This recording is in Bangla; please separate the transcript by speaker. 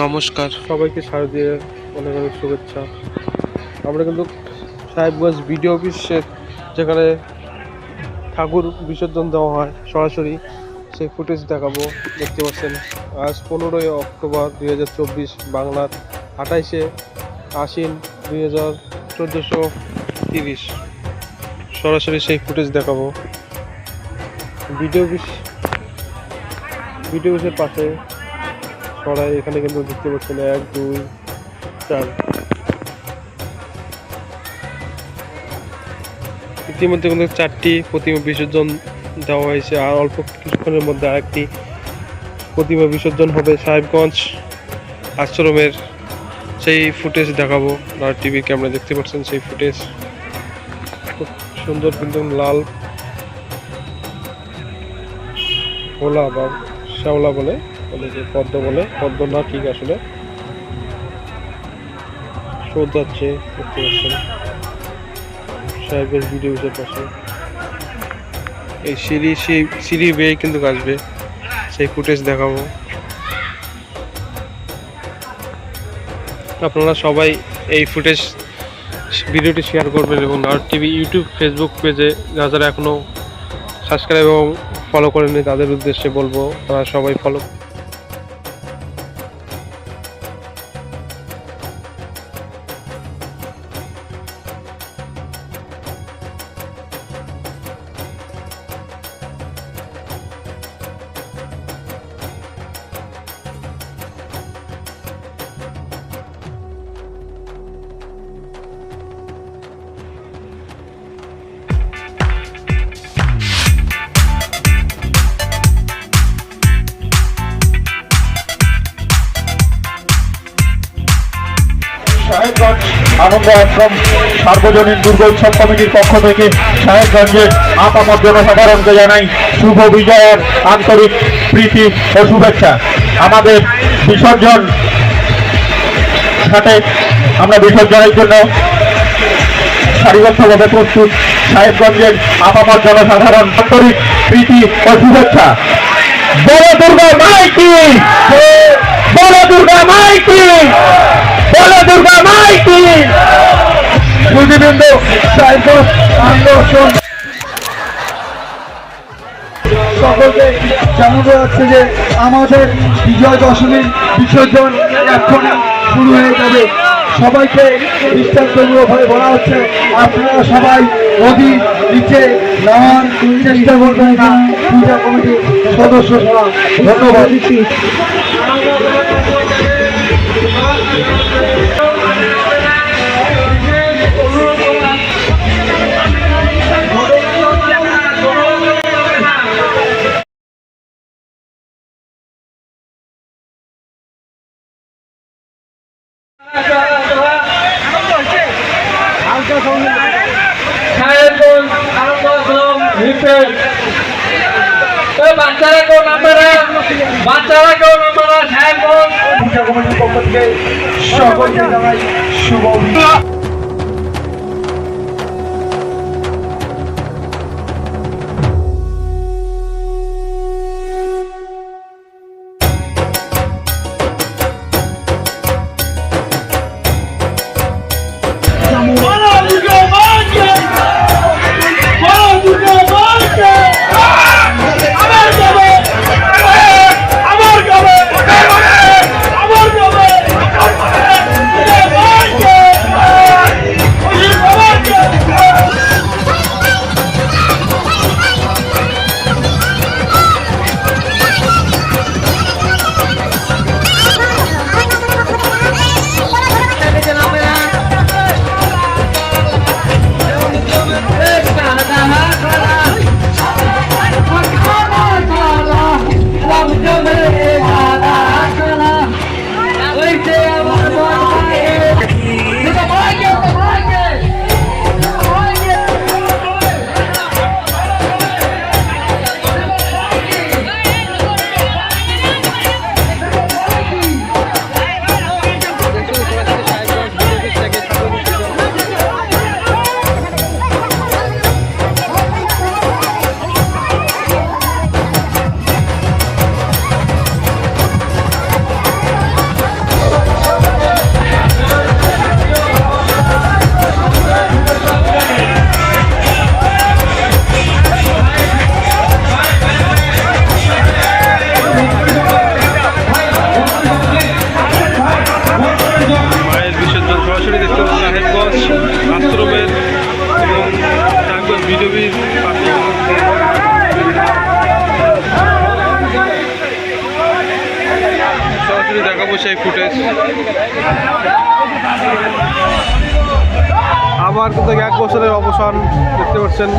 Speaker 1: নমস্কার।
Speaker 2: সবাইকে শারদীয় অনেক অনেক শুভেচ্ছা। আমরা কিন্তু সাহেবগঞ্জ বিডিও অফিসের যেখানে ঠাকুর বিসর্জন দেওয়া হয় সরাসরি, সেই ফুটেজ দেখাবো। দেখতে পাচ্ছেন, আজ পনেরোই অক্টোবর দুই হাজার চব্বিশ, বাংলার আঠাইশে আশ্বিন দুই হাজার চোদ্দোশো তিরিশ। সরাসরি সেই ফুটেজ দেখাবো। বিডিও অফিস, বিডিও অফিসের পাশে সরাই, এখানে কিন্তু দেখতে পাচ্ছেন এক, দুই, চার। ইতিমধ্যে কিন্তু চারটি প্রতিমা বিসর্জন দেওয়া হয়েছে, আর অল্প কিছুক্ষণের মধ্যে আরেকটি প্রতিমা বিসর্জন হবে সাহেবগঞ্জ আশ্রমের। সেই ফুটেজ দেখাবো, আর টিভি ক্যামেরা দেখতে পাচ্ছেন সেই ফুটেজ। খুব সুন্দর কিন্তু লাল ভোলা বা শ্যাওলা বলে। পদ্ম বলে, পদ্ম না ঠিক আসলে। শোধ যাচ্ছে দেখতে পাচ্ছেন। সাহেবের ভিডিও পাশে। এই সিঁড়ি, সেই সিঁড়ি বেয়ে কিন্তু আসবে। সেই ফুটেজ দেখাবো। আপনারা সবাই এই ফুটেজ ভিডিওটি শেয়ার করবেন এবং আর টিভি ইউটিউব ফেসবুক পেজে যা যারা এখনও সাবস্ক্রাইব এবং ফলো করেনি তাদের উদ্দেশ্যে বলব, তারা সবাই ফলো
Speaker 3: সাহেবগঞ্জ আনন্দ আশ্রম, সার্বজনীন দুর্গোৎসব কমিটির পক্ষ থেকে সাহেবগঞ্জের আপামর জনসাধারণকে জানাই শুভ বিজয়ের আন্তরিক প্রীতি ও শুভেচ্ছা। আমাদের বিসর্জন সাথে আমরা বিসর্জনের জন্য সারিবদ্ধভাবে প্রস্তুত। সাহেবগঞ্জের আপামর জনসাধারণ আন্তরিক প্রীতি ও শুভেচ্ছা। বড় দুর্গা মাইকি বড় দুর্গা মাইকি বড় দুর্গা মাইকি সাহেবগঞ্জ আন্দোলন সকলকে জানানো যাচ্ছে যে আমাদের বিজয় দশমীর বিসর্জন এখন শুরু হয়ে যাবে। সবাইকে দৃষ্টান্তমূলকভাবে বলা হচ্ছে, আপনারা সবাই নদী নিচে নামার চেষ্টা করবেন না। পূজা কমিটির সদস্য সভা। ধন্যবাদ।
Speaker 4: রিপেল বাচ্চারা কেউ নাম্বারা বাচ্চারা কেউ নাম্বারা
Speaker 3: কমিটির পক্ষ থেকে সকলকে জানাই শুভ
Speaker 2: সেই ফুটেজ আবার কিন্তু এক বছরের অবসান দেখতে পাচ্ছেন